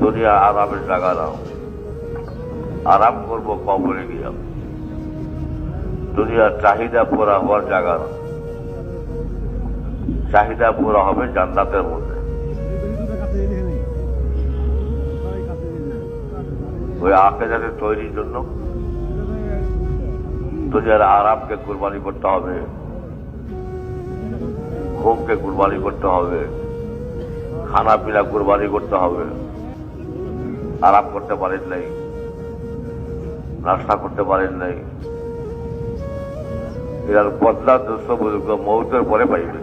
দুনিয়া আরামের জায়গা নাও আরাম করব কবরে গিয়া। দুনিয়ার চাহিদা পুরা হওয়ার জায়গা না। চাহিদা পুরা হবে জান্নাতের মধ্যে। ওই আকেদাতে তৈরির জন্য দুনিয়ার আরামকে কুরবানি করতে হবে। ঘুমকে কুরবানি করতে হবে। খানা পিনা কুরবানি করতে হবে। আরাম করতে পারেন নাই। নাস্তা করতে পারেন নাই। এর বদলা দোষ বুজুর্গ মৌতের পরে পাইবে।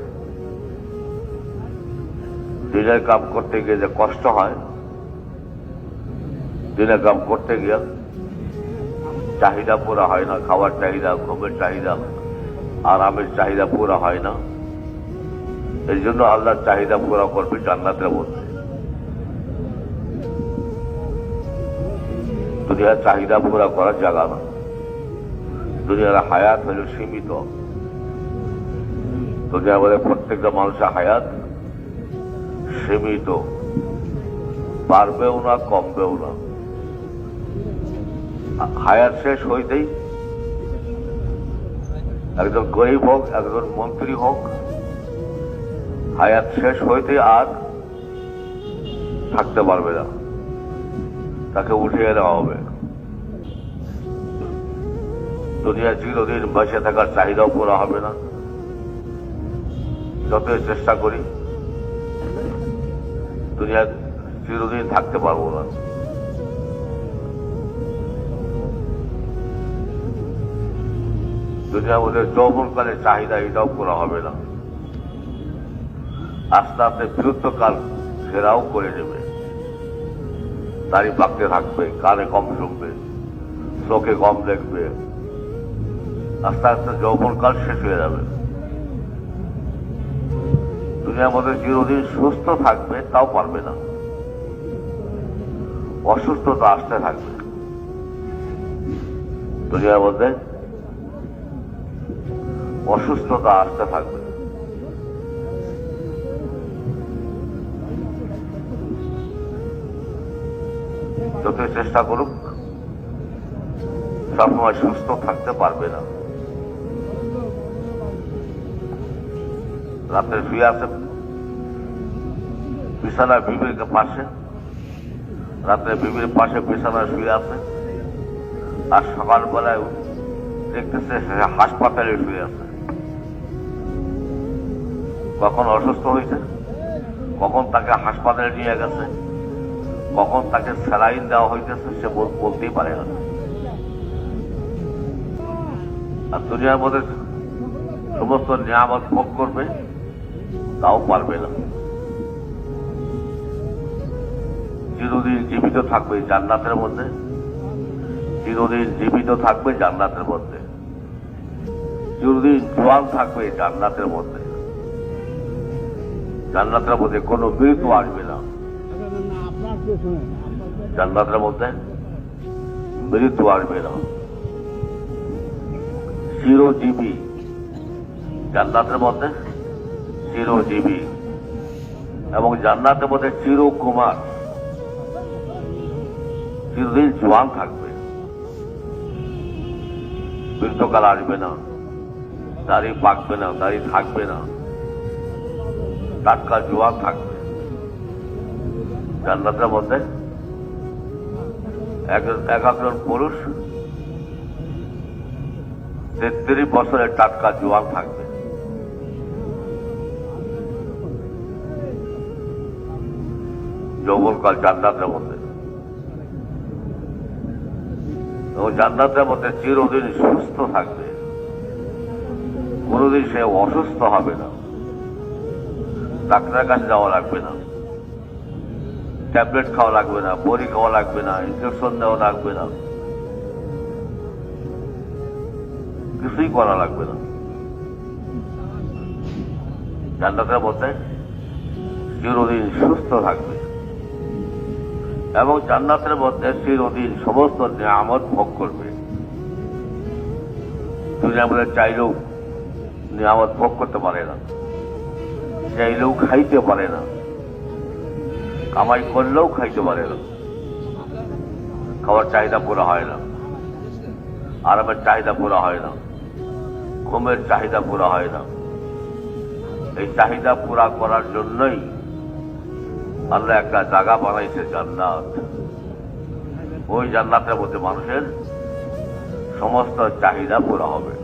দিনের কাম করতে গিয়ে যে কষ্ট হয়, দিনের কাম করতে গিয়ে চাহিদা পুরা হয় না, খাওয়ার চাহিদা, ঘুমের চাহিদা, আরামের চাহিদা পুরা হয় না। এই জন্য আল্লাহর চাহিদা পুরা করবে জান্নাতের মধ্যে। দুনিয়ার চাহিদা পুরা করার জায়গা না। দুনিয়ার হায়াত হল সীমিত। দুনিয়ার মধ্যে প্রত্যেকটা মানুষের হায়াত সীমিত। পারবেও না, কমবেও না। হায়াত শেষ হইতেই একজন গরিব হোক, একজন মন্ত্রী হোক হায়াত শেষ হইতে আর থাকতে পারবে না। তাকে উঠিয়ে দেওয়া হবে। দুনিয়া চিরদিন বসে থাকার চাহিদাও পুরো হবে না। যতই চেষ্টা করি দুনিয়া চিরদিন থাকতে পারব না। দুনিয়ার মধ্যে যৌবনকালের চাহিদা এটাও পুরো হবে না। আস্তে আস্তে বিরুদ্ধকাল ঘেরাও করে নেবে। দাড়ি পাকতে থাকবে, কানে কম শুনবে চোখে কম দেখবে। আস্তে আস্তে যৌবনকাল শেষ হয়ে যাবে। দুনিয়ার মধ্যে চিরদিন সুস্থ থাকবে, তাও পারবে না। অসুস্থতা আসতে থাকবে। দুনিয়ার মধ্যে অসুস্থতা আসতে থাকবে। যতই চেষ্টা করুক, সবসময় সুস্থ থাকতে পারবে না। রাত্রে শুয়ে আছে, বিছানায় বিবির পাশে রাত্রে বিবির পাশে বিছানায় শুয়ে আছে, আর সকালবেলায় দেখতেছে সে হাসপাতালে শুয়ে আছে। কখন অসুস্থ হয়েছে, কখন তাকে হাসপাতালে নিয়ে গেছে কখন তাকে স্যালাইন দেওয়া হইতেছে সে বলতেই পারে না। আর দুনিয়ার মধ্যে সমস্ত নিয়ামত ভোগ করবে, তাও পারবে না। চিরদিন জীবিত থাকবে জান্নাতের মধ্যে। চিরদিন জীবিত থাকবে জান্নাতের মধ্যে। চিরদিন জোয়ান থাকবে জান্নাতের মধ্যে। জান্নাতের মধ্যে কোনো মৃত্যু আসবে না। জান্নাতের মধ্যে মৃত্যু আসবে না চিরজীবী। জান্নাতের মধ্যে চিরজীবী। এবং জান্নাতের মধ্যে চিরকুমার। চিরদিন জোয়ান থাকবে। বৃদ্ধকাল আসবে না। দাড়ি পাকবে না দাড়ি থাকবে না। টাটকা জোয়ান থাকবে। জান্নাতের মধ্যে এক- এক একজন পুরুষ, তেত্রিশ বছরের টাটকা জোয়ান থাকবে। যৌবনকাল জান্নাতের মধ্যে এবং জান্নাতের মধ্যে চিরদিন সুস্থ থাকবে। কোনোদিন সে অসুস্থ হবে না। ডাক্তারের কাছে যাওয়া লাগবে না। ট্যাবলেট খাওয়া লাগবে না, বড়ি খাওয়া লাগবে না ইঞ্জেকশন দেওয়া লাগবে না। কিছুই করা লাগবে না। জান্নাতের মধ্যে চিরদিন সুস্থ থাকবে। এবং জান্নাতের মধ্যে চিরদিন সমস্ত নিয়ামত ভোগ করবে। দুনিয়ার মধ্যে চাইলেও নিয়ামত ভোগ করতে পারে না। চাইলেও খাইতে পারে না। কামাই করলেও খাইতে পারে না। খাওয়ার চাহিদা পুরো হয় না। আরামের চাহিদা পুরো হয় না। ঘুমের চাহিদা পুরো হয় না। এই চাহিদা পুরা করার জন্যই আল্লাহ একটা জায়গা বানাইছে জান্নাত। ওই জান্নাতের মধ্যে মানুষের সমস্ত চাহিদা পুরা হবে।